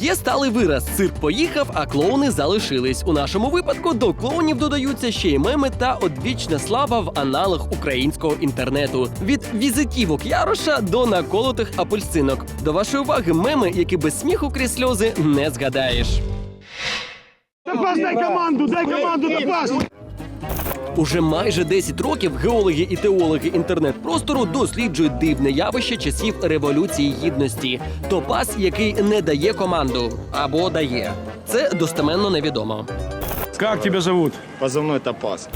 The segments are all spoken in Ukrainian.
Є сталий вираз цирк поїхав, а клоуни залишились. У нашому випадку до клоунів додаються ще й меми та одвічна слава в аналах українського інтернету. Від візитівок Яроша до наколотих апельсинок. До вашої уваги, меми, які без сміху крізь сльози не згадаєш. Топас, дай команду, дай команду, Топас! Уже майже 10 років геологи і теологи інтернет-простору досліджують дивне явище часів революції гідності. Топас, який не дає команду або дає. Це достеменно невідомо. Як тебе зовут? Позывной Топаз.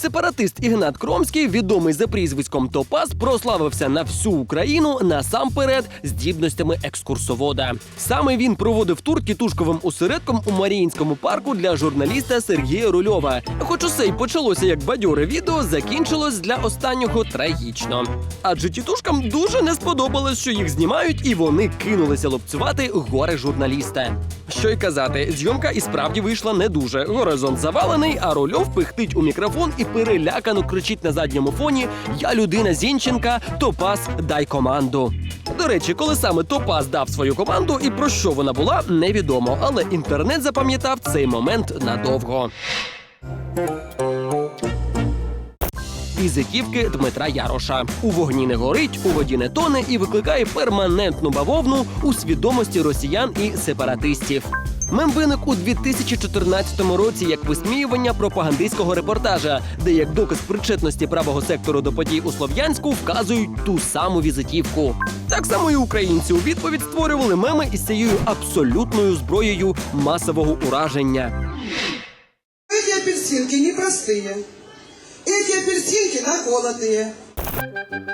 Сепаратист Ігнат Кромський, відомий за прізвиськом Топас, прославився на всю Україну насамперед здібностями екскурсовода. Саме він проводив тур тітушковим осередком у Маріїнському парку для журналіста Сергія Рульова. Хоч усе й почалося як бадьоре відео, закінчилось для останнього трагічно. Адже тітушкам дуже не сподобалось, що їх знімають, і вони кинулися лупцювати горе журналіста. Що й казати, зйомка і справді вийшла не дуже. Горизонт завалений, а Рольов пихтить у мікрофон і перелякано кричить на задньому фоні: Я людина Зінченка, Топас, дай команду. До речі, коли саме Топас дав свою команду і про що вона була, невідомо, але інтернет запам'ятав цей момент надовго. Візитівки Дмитра Яроша у вогні не горить, у воді не тоне і викликає перманентну бавовну у свідомості росіян і сепаратистів. Мем виник у 2014 році як висміювання пропагандистського репортажа, де як доказ причетності правого сектору до подій у Слов'янську вказують ту саму візитівку. Так само і українці у відповідь створювали меми із цією абсолютною зброєю масового ураження. Эти апельсинки непростые Эти апельсинки наколотые.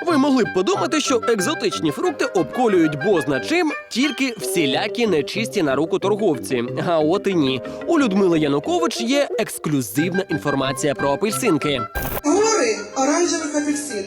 Ви могли б подумати, що екзотичні фрукти обколюють бозна чим тільки всілякі нечисті на руку торговці. А от і ні. У Людмили Янукович є ексклюзивна інформація про апельсинки. Горы оранжевых апельсин.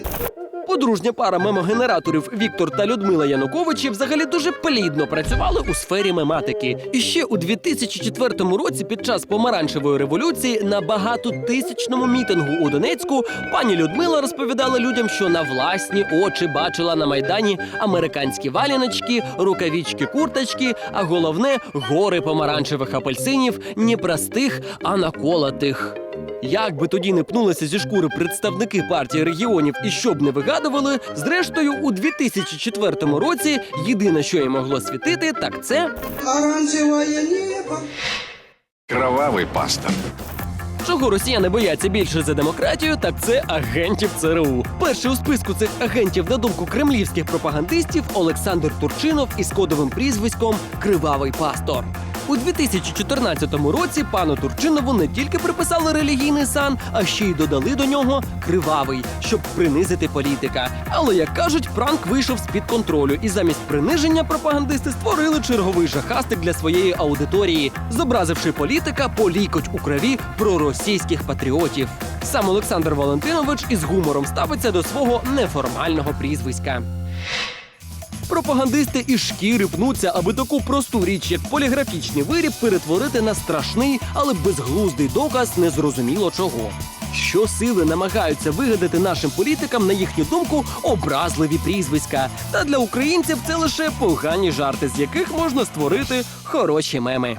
Подружня пара мемогенераторів Віктор та Людмила Януковичі взагалі дуже плідно працювали у сфері мематики. І ще у 2004 році, під час помаранчевої революції, на багатотисячному мітингу у Донецьку пані Людмила розповідала людям, що на власні очі бачила на майдані американські валяночки, рукавічки, курточки, а головне гори помаранчевих апельсинів не простих, а наколотих. Як би тоді не пнулися зі шкури представники партії регіонів і що б не вигадували, зрештою, у 2004 році єдине, що їм могло світити, так це Оранжевое небо. Кровавый пастор. чого росіяни бояться більше за демократію, так це агентів ЦРУ. Перший у списку цих агентів, на думку кремлівських пропагандистів, Олександр Турчинов із кодовим прізвиськом Кривавий пастор. У 2014 році пану Турчинову не тільки приписали релігійний сан, а ще й додали до нього кривавий, щоб принизити політика. Але як кажуть, пранк вийшов з під контролю, і замість приниження пропагандисти створили черговий жахастик для своєї аудиторії, зобразивши політика полікоть у крові проросійських патріотів. Сам Олександр Валентинович із гумором ставиться до свого неформального прізвиська. Пропагандисти із шкіри пнуться, аби таку просту річ, як поліграфічний виріб, перетворити на страшний, але безглуздий доказ незрозуміло чого. Що сили намагаються вигадати нашим політикам, на їхню думку, образливі прізвиська. Та для українців це лише погані жарти, з яких можна створити хороші меми.